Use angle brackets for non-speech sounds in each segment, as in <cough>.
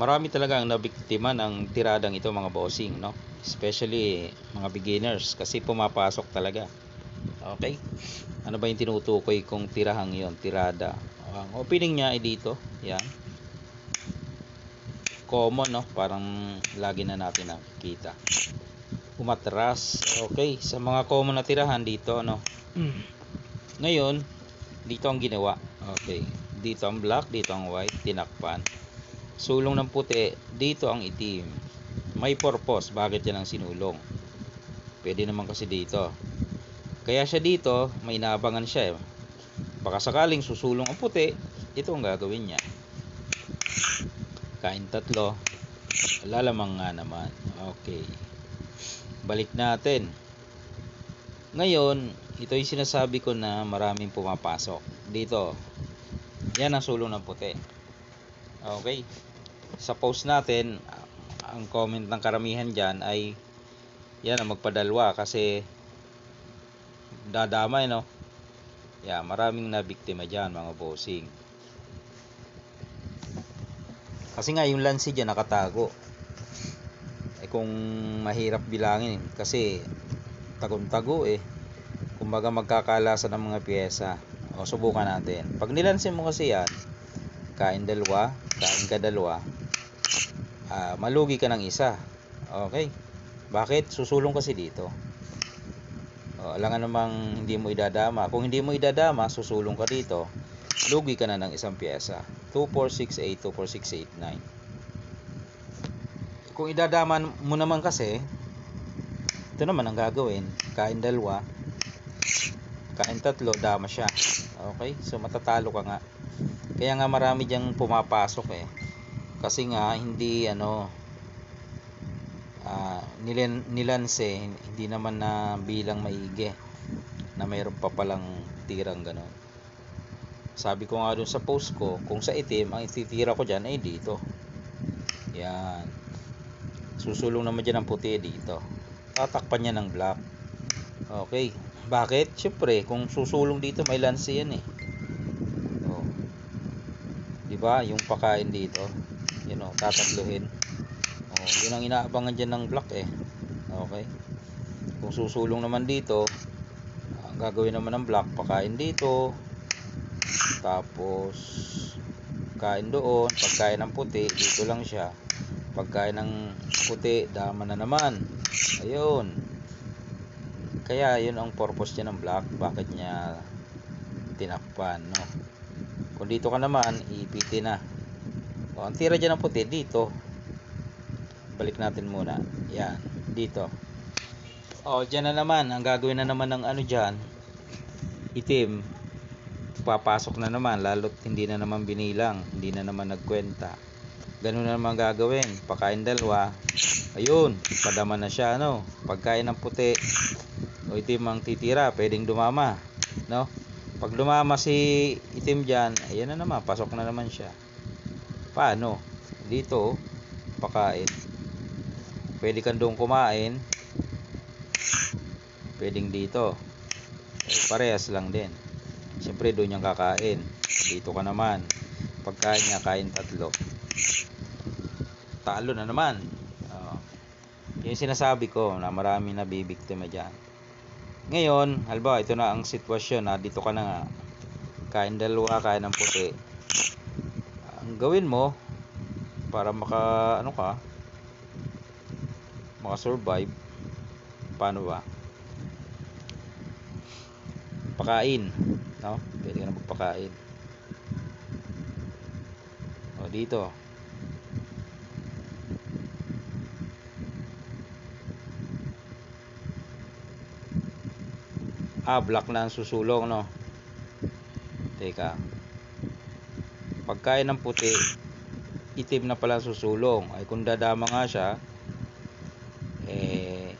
marami talaga ang nabiktima ng tiradang ito mga bossing, no? Especially mga beginners kasi pumapasok talaga. Okay? Ano ba yung tinutukoy kong tirahang yon tirada? Ang opening niya ay dito. Yan. Common, no? Parang lagi na natin nakikita. Umatras. Okay. Sa mga common na tirahan dito, no? Ngayon, dito ang ginawa. Okay. Dito ang black, dito ang white, tinakpan. Sulong ng puti, dito ang itim. May purpose, bakit yan ang sinulong? Pwede naman kasi dito. Kaya siya dito, may inaabangan siya eh. Baka sakaling susulong ang puti, ito ang gagawin niya. Kain tatlo. Lalamang nga naman. Okay. Balik natin. Ngayon, ito yung sinasabi ko na maraming pumapasok. Dito. Yan ang sulong ng puti. Okay. Sa post natin, ang comment ng karamihan dyan ay yan ang magpadalwa kasi dadamay no. Yeah, maraming nabiktima dyan mga bossing. Kasi nga yung lansi dyan nakatago. Eh kung mahirap bilangin kasi tagong-tago eh. Kumbaga magkakalasa ng mga pyesa. O subukan natin. Pag nilansin mo kasi yan, kain dalawa, kain ka dalawa, ah, malugi ka ng isa. Okay? Bakit? Susulong kasi dito. O, alangan namang hindi mo idadama. Kung hindi mo idadama, susulong ka dito. Lugi ka na ng isang pyesa. 2, 4, 6, 8, 2, 4, 6, 8, 9. Kung idadama mo naman kasi, ito naman ang gagawin. Kain dalawa, kain tatlo, dama siya. Okay? So matatalo ka nga. Kaya nga marami diyang pumapasok eh. Kasi nga hindi ano ah nilan nilanse hindi naman na bilang maigi na mayroon pa palang tirang ganon. Sabi ko nga doon sa post ko, kung sa itim, ang ititira ko dyan ay dito. Yan. Susulong naman dyan ang puti dito. Tatakpan niya ng black. Okay. Bakit? Siyempre, kung susulong dito, may lance yan eh. Oh. Di ba? Yung pakain dito. Yun oh, tatatluhin. Oh, yun ang inaabangan dyan ng black eh. Okay. Kung susulong naman dito, ang gagawin naman ng black, pakain dito. Tapos, kain doon. Pagkain ng puti, dito lang siya. Pagkain ng puti, dama na naman. Ayun. Kaya yun ang purpose niya ng black. Bakit niya tinakpan, no? Kung dito ka naman, ipiti na. O, ang tira dyan ng puti, dito. Balik natin muna. Yan, dito. O, dyan na naman. Ang gagawin na naman ng ano dyan, itim. Papasok na naman, lalo't hindi na naman binilang. Hindi na naman nagkwenta. Ganun na naman gagawin. Pakain dalawa. Ayun, padama na siya, ano. Pagkain ng puti, o itim ang titira, pwedeng dumama. No? Pag dumama si itim dyan, ayan na naman, pasok na naman siya. Paano? Dito, pakain. Pwede kang doon kumain. Pwedeng dito. Eh, parehas lang din. Siyempre, doon yung kakain. Dito ka naman. Pagkain niya, kain tatlo. Talo na naman. Oh. Yung sinasabi ko na marami nabibiktima dyan. Ngayon, halimbawa, ito na ang sitwasyon na dito ka na nga. Kain dalawa, kain ng puti. Gawin mo, para maka, ano ka, maka-survive, paano ba? Pakain, no? Pwede ka na magpakain. O, dito. Ah, black na ang susulong, no? Teka. Pagkain ng puti, itim na pala susulong. Ay kung dadama nga siya, eh,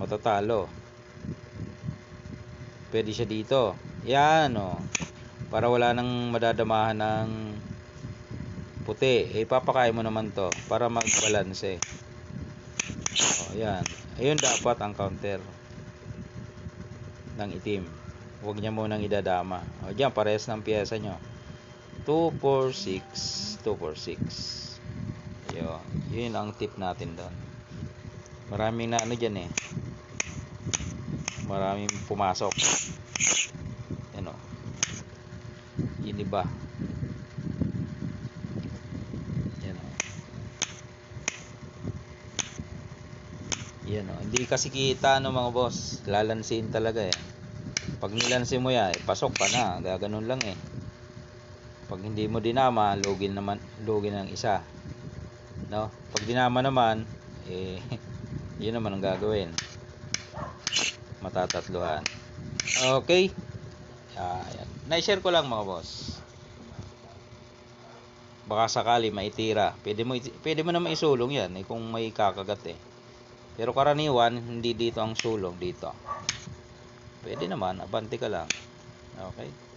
matatalo. Pwede siya dito. Yan, oh. Para wala nang madadamahan ng puti. Eh, papakain mo naman to para mag-balance. Oh, yan. Ayun dapat ang counter ng itim. Huwag niya munang idadama. O dyan, parehas ng pyesa nyo. 2, 4, 6, 2, 4, 6. Yun, yun ang tip natin doon. Maraming na ano dyan eh. Maraming pumasok. Yan o. Yun iba. Yan o. Yan o. Hindi kasi kita ano mga boss. Lalansin talaga eh. Pag nilansin mo yan, eh, pasok pa na. Gaganon lang eh. Pag hindi mo dinama, login naman, login ng isa. No? Pag dinama naman, eh, <laughs> yun naman ang gagawin. Matatatluhan. Okay? Ayan. Na-share ko lang mga boss. Baka sakali maitira. Pwede mo, pwede mo naman isulong yan eh, kung may kakagat eh. Pero karaniwan, hindi dito ang sulong dito. Pwede naman, abante ka lang. Okay?